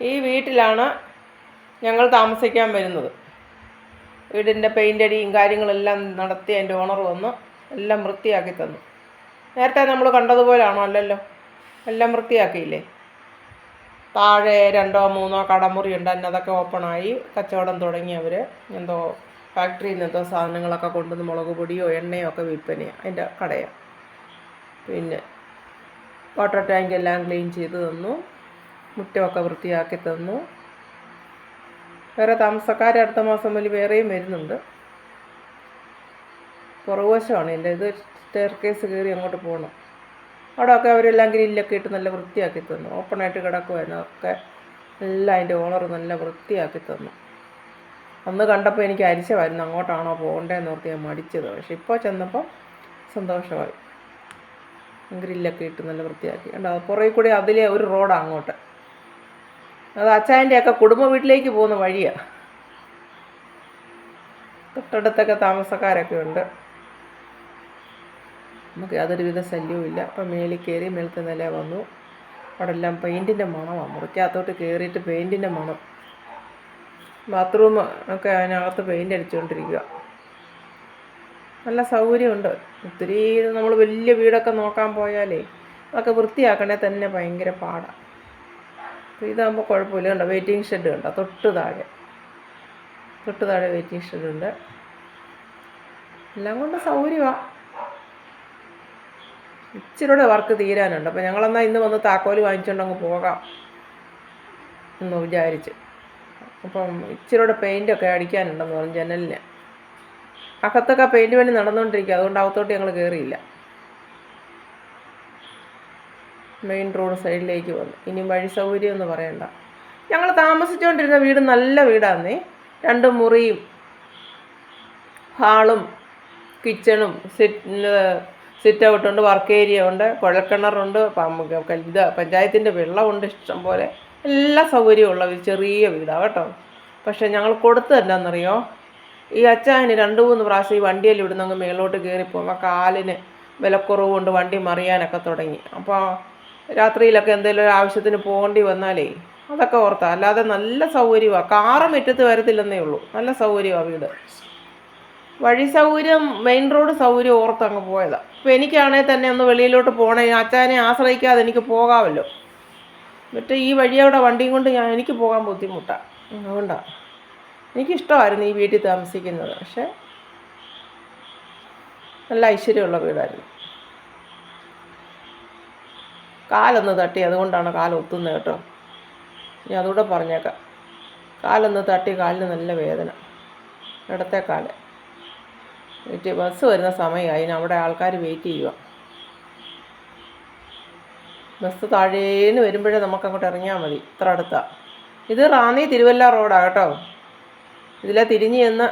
ഈ വീട്ടിലാണ് ഞങ്ങൾ താമസിക്കാൻ വരുന്നത്. വീടിന്റെ പെയിന്റ് അടിയും കാര്യങ്ങളെല്ലാം നടത്തി അതിന്റെ ഓണർ വന്ന്. എല്ലാം വൃത്തിയാക്കി തന്നു. നേരത്തെ നമ്മൾ കണ്ടതുപോലാണോ അല്ലല്ലോ? എല്ലാം വൃത്തിയാക്കിയില്ലേ? താഴെ രണ്ടോ മൂന്നോ കടമുറി ഉണ്ട്. അതിന് അതൊക്കെ ഓപ്പണായി കച്ചവടം തുടങ്ങി അവർ എന്തോ ഫാക്ടറിയിൽ നിന്ന് എന്തോ സാധനങ്ങളൊക്കെ കൊണ്ടുവന്ന് മുളക് പൊടിയോ എണ്ണയോ ഒക്കെ വിൽപ്പനയാണ് അതിന്റെ കടയാണ് പിന്നെ വാട്ടർ ടാങ്ക് എല്ലാം ക്ലീൻ ചെയ്ത് തന്നു. മുറ്റമൊക്കെ വൃത്തിയാക്കി തന്നു. വേറെ താമസക്കാർ അടുത്ത മാസം മുതൽ വേറെയും വരുന്നുണ്ട്. പുറകുവശമാണ്. എന്റെ ഇത് സ്റ്റെയർ കേസ് കയറി അങ്ങോട്ട് പോകണം അവിടെയൊക്കെ അവരെല്ലാം ഗ്രില്ലൊക്കെ ഇട്ട് നല്ല വൃത്തിയാക്കി തന്നു. ഓപ്പണായിട്ട് കിടക്കുമായിരുന്നു ഒക്കെ എല്ലാം അതിന്റെ ഓണർ നല്ല വൃത്തിയാക്കി തന്നു. അന്ന് കണ്ടപ്പോൾ എനിക്ക് അരിശമായിരുന്നു. അങ്ങോട്ടാണോ പോകണ്ടേന്ന് ഓർത്ത് ഞാൻ മടിച്ചത്. പക്ഷെ ഇപ്പോൾ ചെന്നപ്പോൾ സന്തോഷമായി. ഗ്രില്ലൊക്കെ ഇട്ട് നല്ല വൃത്തിയാക്കി. കണ്ടോ? പുറകിൽ കൂടി അതിലെ ഒരു റോഡാണ് അങ്ങോട്ട്. അത് അച്ചായന്റെയൊക്കെ കുടുംബ വീട്ടിലേക്ക് പോകുന്ന വഴിയാണ് തൊട്ടടുത്തൊക്കെ താമസക്കാരൊക്കെ ഉണ്ട്. നമുക്ക് യാതൊരുവിധ ശല്യവും ഇല്ല. അപ്പം മേളിൽ കയറി മേളത്തെ നില വന്നു. അവിടെ എല്ലാം പെയിന്റിന്റെ മണമാണ് മുറിക്കകത്തോട്ട് കയറിയിട്ട് പെയിന്റിന്റെ മണം. ബാത്റൂം ഒക്കെ അതിനകത്ത് പെയിന്റ് അടിച്ചുകൊണ്ടിരിക്കുക നല്ല സൗകര്യമുണ്ട്. ഒത്തിരി നമ്മൾ വലിയ വീടൊക്കെ നോക്കാൻ പോയാലേ അതൊക്കെ വൃത്തിയാക്കണേ തന്നെ ഭയങ്കര പാടാണ് അപ്പോൾ ഇതാകുമ്പോൾ കുഴപ്പമില്ല. കണ്ടോ? വെയിറ്റിംഗ് ഷെഡ് കണ്ടോ? തൊട്ട് താഴെ. തൊട്ട് താഴെ വെയിറ്റിംഗ് ഷെഡുണ്ട് എല്ലാം കൊണ്ട് സൗകര്യമാണ് ഇച്ചിരിയുടെ വർക്ക് തീരാനുണ്ട്. അപ്പോൾ ഞങ്ങളെന്നാൽ ഇന്ന് വന്ന് താക്കോൽ വാങ്ങിച്ചുകൊണ്ട് അങ്ങ് പോകാം എന്ന് വിചാരിച്ച്. അപ്പം ഇച്ചിരിയുടെ പെയിന്റൊക്കെ അടിക്കാനുണ്ടെന്ന് പറഞ്ഞു ജനലിന്. അകത്തൊക്കെ പെയിന്റ് പണി നടന്നുകൊണ്ടിരിക്കുക അതുകൊണ്ട് അകത്തോട്ട് ഞങ്ങൾ കയറിയില്ല മെയിൻ റോഡ് സൈഡിലേക്ക് വന്നു. ഇനി വഴി സൗകര്യം എന്ന് പറയണ്ട. ഞങ്ങൾ താമസിച്ചുകൊണ്ടിരുന്ന വീട് നല്ല വീടാന്നേ. രണ്ട് മുറിയും ഹാളും കിച്ചണും സിറ്റ് സിറ്റ് ഔട്ട് ഉണ്ട് വർക്ക് ഏരിയ ഉണ്ട് കുഴൽക്കിണറുണ്ട് ഇത് പഞ്ചായത്തിന്റെ വെള്ളമുണ്ട് ഇഷ്ടം പോലെ. എല്ലാ സൗകര്യമുള്ള ഒരു ചെറിയ വീടാണ് കേട്ടോ. പക്ഷേ ഞങ്ങൾ കൊടുത്തത് എന്താണെന്നറിയോ ഈ അച്ചായന് രണ്ട് മൂന്ന് പ്രാവശ്യം ഈ വണ്ടിയിൽ ഇവിടുന്ന് അങ്ങ് മേലോട്ട് കയറി പോകുമ്പോൾ കാലിന് വിലക്കുറവ് കൊണ്ട് വണ്ടി മറിയാനൊക്കെ തുടങ്ങി. അപ്പോൾ രാത്രിയിലൊക്കെ എന്തെങ്കിലും ഒരു ആവശ്യത്തിന് പോകേണ്ടി വന്നാലേ അതൊക്കെ ഓർത്താ. അല്ലാതെ നല്ല സൗകര്യമാണ് കാറ് മുറ്റത്ത് വരത്തില്ലെന്നേ ഉള്ളൂ. നല്ല സൗകര്യമാണ് വീട്. വഴി സൗകര്യം മെയിൻ റോഡ് സൗകര്യം ഓർത്ത് അങ്ങ് പോയതാണ് അപ്പോൾ എനിക്കാണെങ്കിൽ തന്നെ ഒന്ന് വെളിയിലോട്ട് പോകണേ അച്ഛനെ ആശ്രയിക്കാതെ എനിക്ക് പോകാമല്ലോ. മറ്റേ ഈ വഴിയവിടെ വണ്ടിയും കൊണ്ട് ഞാൻ എനിക്ക് പോകാൻ ബുദ്ധിമുട്ടാണ് അതുകൊണ്ടാണ് എനിക്കിഷ്ടമായിരുന്നു ഈ വീട്ടിൽ താമസിക്കുന്നത്. പക്ഷേ നല്ല ഐശ്വര്യമുള്ള വീടായിരുന്നു. കാലൊന്ന് തട്ടി അതുകൊണ്ടാണ് കാലൊത്തുന്നത് കേട്ടോ. ഞാൻ അതുകൂടെ പറഞ്ഞേക്കാം. കാലൊന്ന് തട്ടി കാലിന് നല്ല വേദന. ഇടത്തെ കാൽ. വെയിറ്റ് ബസ് വരുന്ന സമയമായി അവിടെ ആൾക്കാർ വെയിറ്റ് ചെയ്യുക. ബസ് താഴേന്ന് വരുമ്പോഴേ നമുക്ക് അങ്ങോട്ട് ഇറങ്ങിയാൽ മതി ഇത്ര അടുത്താണ് ഇത് റാന്നി തിരുവല്ല റോഡാണ് കേട്ടോ. ഇതിലെ തിരിഞ്ഞ് ചെന്ന്